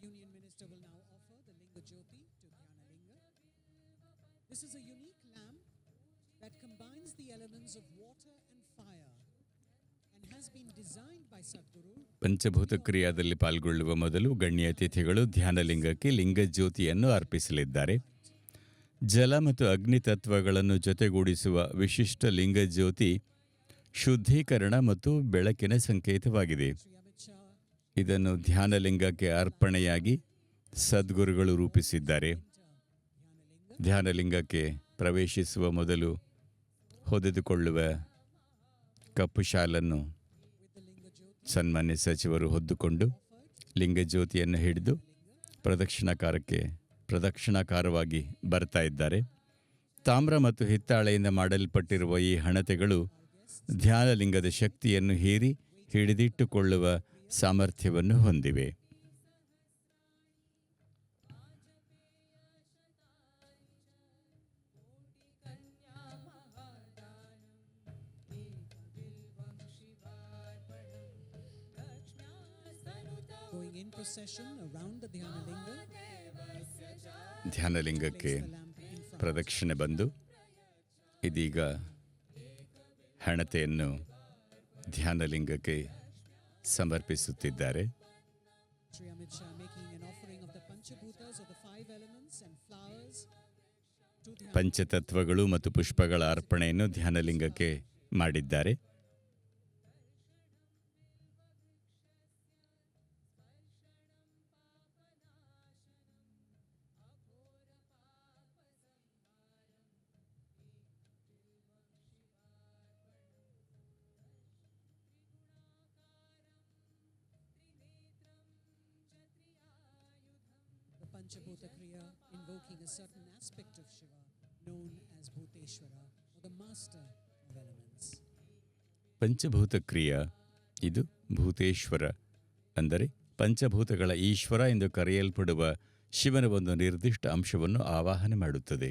Union Minister will now offer the Linga Jyoti to Gyana Linga. This is a unique lamp that combines the elements of water and fire and has been designed by Sadhguru ಪಂಚಭೂತ ಕ್ರಿಯಾದಲ್ಲಿ ಪಾಲ್ಗೊಳ್ಳುವ ಮೊದಲು ಗಣ್ಯ ಅತಿಥಿಗಳು ಧ್ಯಾನಲಿಂಗಕ್ಕೆ ಲಿಂಗಜ್ಯೋತಿಯನ್ನು ಅರ್ಪಿಸಲಿದ್ದಾರೆ ಜಲ ಮತ್ತು ಅಗ್ನಿ ತತ್ವಗಳನ್ನು ಜೊತೆಗೂಡಿಸುವ ವಿಶಿಷ್ಟ ಲಿಂಗಜ್ಯೋತಿ ಶುದ್ಧೀಕರಣ ಮತ್ತು ಬೆಳಕಿನ ಸಂಕೇತವಾಗಿದೆ ಇದನ್ನು ಧ್ಯಾನಲಿಂಗಕ್ಕೆ ಅರ್ಪಣೆಯಾಗಿ ಸದ್ಗುರುಗಳು ರೂಪಿಸಿದ್ದಾರೆ. ಧ್ಯಾನಲಿಂಗಕ್ಕೆ ಪ್ರವೇಶಿಸುವ ಮೊದಲು ಹೊದೆದುಕೊಳ್ಳುವ ಕಪ್ಪು ಶಾಲನ್ನು ಸನ್ಮಾನ್ಯ ಸಚಿವರು ಹೊದ್ದುಕೊಂಡು ಲಿಂಗಜ್ಯೋತಿಯನ್ನು ಹಿಡಿದು ಪ್ರದಕ್ಷಿಣಾಕಾರಕ್ಕೆ ಪ್ರದಕ್ಷಿಣಾಕಾರವಾಗಿ ಬರ್ತಾ ಇದ್ದಾರೆ. ತಾಮ್ರ ಮತ್ತು ಹಿತ್ತಾಳೆಯಿಂದ ಮಾಡಲ್ಪಟ್ಟಿರುವ ಈ ಹಣತೆಗಳು ಧ್ಯಾನಲಿಂಗದ ಶಕ್ತಿಯನ್ನು ಹೀರಿ ಹಿಡಿದಿಟ್ಟುಕೊಳ್ಳುವ ಸಾಮರ್ಥ್ಯವನ್ನು ಹೊಂದಿವೆ. ಧ್ಯಾನಲಿಂಗಕ್ಕೆ ಪ್ರದಕ್ಷಿಣೆ ಬಂದು ಇದೀಗ ಹಣತೆಯನ್ನು ಧ್ಯಾನಲಿಂಗಕ್ಕೆ ಸಮರ್ಪಿಸುತ್ತಿದ್ದಾರೆ. ಪಂಚತತ್ವಗಳು ಮತ್ತು ಪುಷ್ಪಗಳ ಅರ್ಪಣೆಯನ್ನು ಧ್ಯಾನಲಿಂಗಕ್ಕೆ ಮಾಡಿದ್ದಾರೆ. Panchabhuta Kriya invoking a certain aspect of Shiva known as Bhuteshwara or the master of elements. ಪಂಚಭೂತ ಕ್ರಿಯಾ ಇದು ಭೂತೇಶ್ವರ ಅಂದರೆ ಪಂಚಭೂತಗಳ ಈಶ್ವರ ಎಂದು ಕರೆಯಲ್ಪಡುವ ಶಿವನ ಒಂದು ನಿರ್ದಿಷ್ಟ ಅಂಶವನ್ನು ಆವಾಹನೆ ಮಾಡುತ್ತದೆ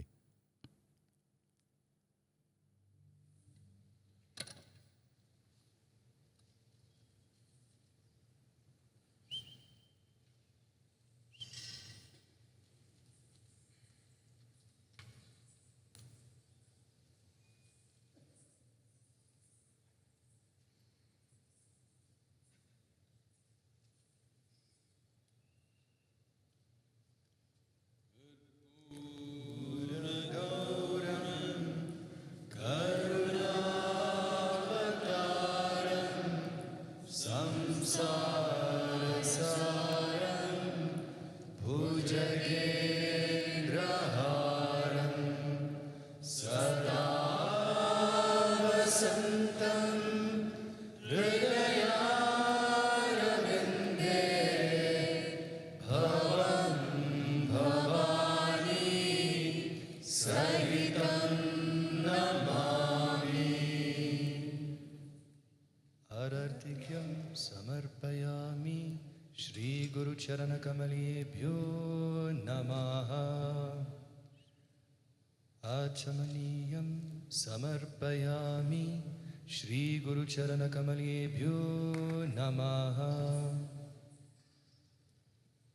आरार्तिक्यं समर्पयामि श्रीगुरुचरणकमलेभ्यो नमः। आचमनीयं समर्पयामि श्रीगुरुचरणकमलेभ्यो नमः।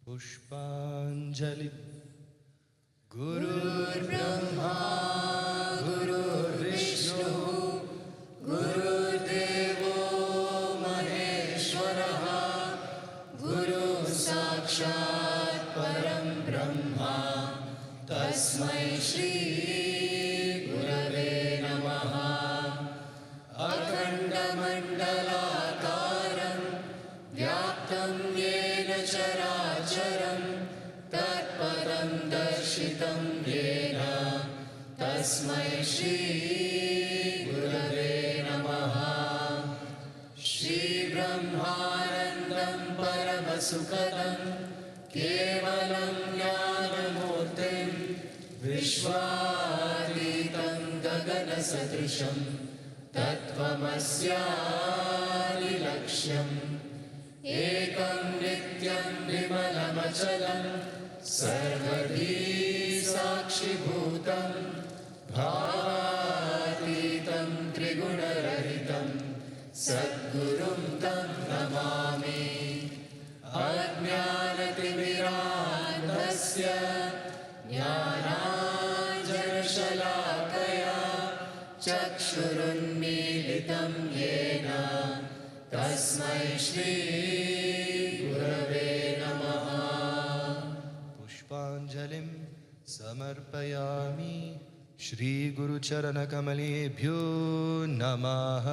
पुष्पाञ्जलि। गुरुर्ब्रह्मा तस्मै श्री गुरवे नमः। अखण्डमण्डलाकारं व्याप्तं येन चराचरं तत्पदं दर्शितं येन। तस्मै श्री गुरवे नमः। श्रीब्रह्मानन्दं परमसुखदं केवलं विश्वातीतं गगनसदृशं तत्त्वमस्यादिलक्ष्यम्। एकं नित्यं विमलमचलं सर्वधी साक्षिभूतं भावातीतं त्रिगुणरहितं सद्गुरुं तं नमामि। अज्ञानतिमिरा शलाकया येन तस्मै श्रीगुरवे नमः। पुष्पाञ्जलिं समर्पयामि श्रीगुरुचरणकमलेभ्यो नमः।